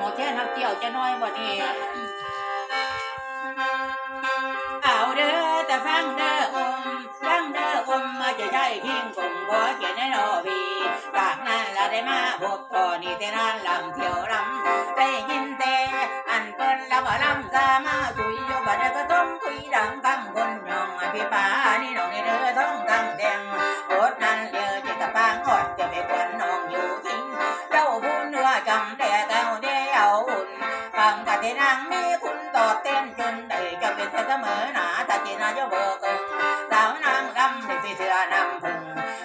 หมอแค่นักเกี่ยวจะน้อยบ่นี่เอาเด้อแต่ฟังเด้ออมฟังเด้ออมมาจะใช้ทิ้งคงบ่เขียนในรอบีจากนั้นละได้มาพบพอนี่แต่นั้นลำเที่ยวลำได้ยินแต่อันเปิ้นละว่ลำสามาสุยอยู่บัดก็ต้องคุยดังตั้งคนยองอภิปานี่น้องนี่เด้อต้องตั้งแดงโอดนั้นเดือจิตปางอดจะไปควนน้องอยู่ทิ้งเจ้าบุญเนื้อจำแต่เดีนางมีคุณตอเต้นจนได้จะเป็นเสมอหนาตาจีนาจะบอกเอิงสาวนางรำไปเถื่อนำพึง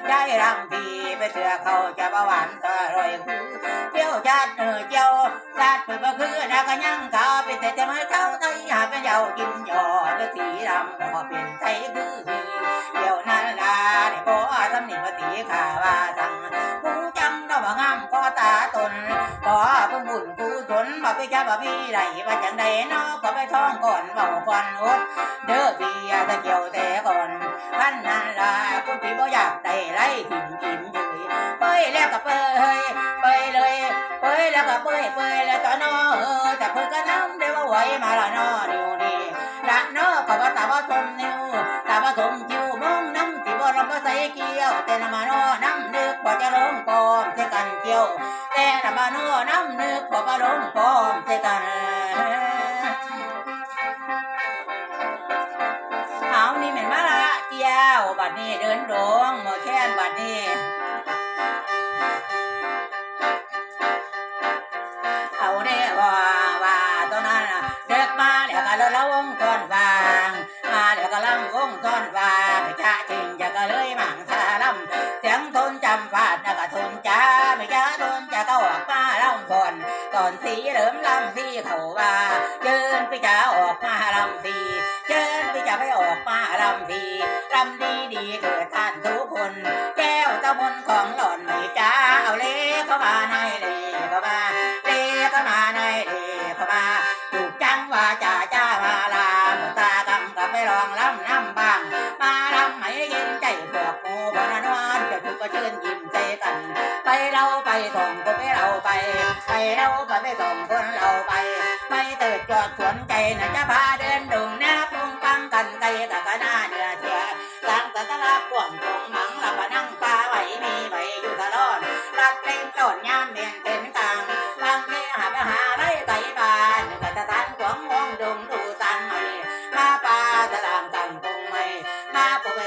ได้รำพีไปเถื่อเขาจะประหวานก็อร่อยคือเที่ยวจัดเออเจ้าจัดเปิดก็คือนักยังเขาไปแต่จะไม่เท่าไทยหาเป็นเยากินยอดสีรำก็เป็นไทยคือเดี๋ยวนั้นลาได้บอสำนิปฏิขาว่าสังกูจังดอกงาม นบ่ไปจับบ่พี่ไรว่าจังใดเนาะก็ไปท่องก่อนเบาก่อนอดเด้อพี่อาตะเกี่ยวแต่ก่อนพันนั้นล่ะกูพี่บ่อยากได้ไรถิ่มกินอยู่เป้ยแล้วก็เป้ยเป้ยเลยเป้ยแล้วก็เป้ยเป้ยแล้วก็นอเออแต่เพิ่นก็น้ำได้ว่าไหวมาละนอเดียวนี้ละนอก็ว่าตาว่าทมนิ้วตาว่าทมจิ้วมองน้ำที่บ่รำบ่ใส่เกี่ยวแต่น้ำมานอน้ำนึกบ่จะลงกอมเจกันเกี่ยว น้ำมานอน้ำนึกบ่บ่ลงกอมเจกันเอานี่เหม็นมาละเกี่ยวบัดนี้เดินดงหมอแค้นบัดนี้ สีเหลิมลำสีเขาว่าเจิญไปจ้าออกมาลำสีเจิญไปจ้าไปออกมาลำสีลำดีดีเกิดท่านทุกคน แก้วตะมนของหล่อนไม่จ้าเอาเล่เข้ามาในเล่เข้ามาเล่เข้ามาในเล่เข้ามาถูกจังว่าจ่าจ้ามาลาหมดตากำกับไปลองล้ำน้ำบางมาลำไม่ยินใจพวกหมูบนนวนจะถูกก็เชิญยิ้มใจกัน ไปเราไปส่อง ไปเราไปไปส่งคนเราไป ไปเติดจอดสวนใจนะจะพาเดินดุงแนบลงปังกันไกลกับกะหน้าเดือเชียสังตะตะลาป่วนตรงหมังลับนั่งปลาไหวมีไหวอยู่ตลอดรัดเล่นต้นยามเมียนเป็นกลางบางทีหาไปหาไรไก่บานกะตะตันขวงมองดงดูตันไม่มาปลาตะลามตังคงไม่มาปไป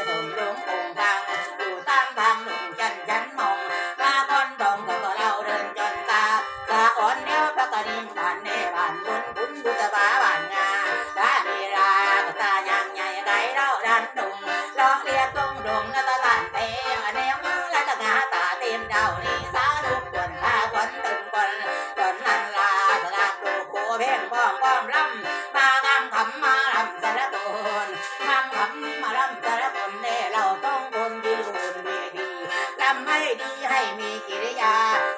ให้ดีให้มีกิริยา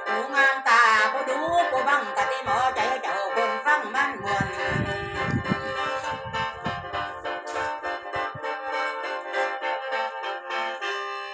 หูงามตาผู้ดูผู้บังกติหมอใจ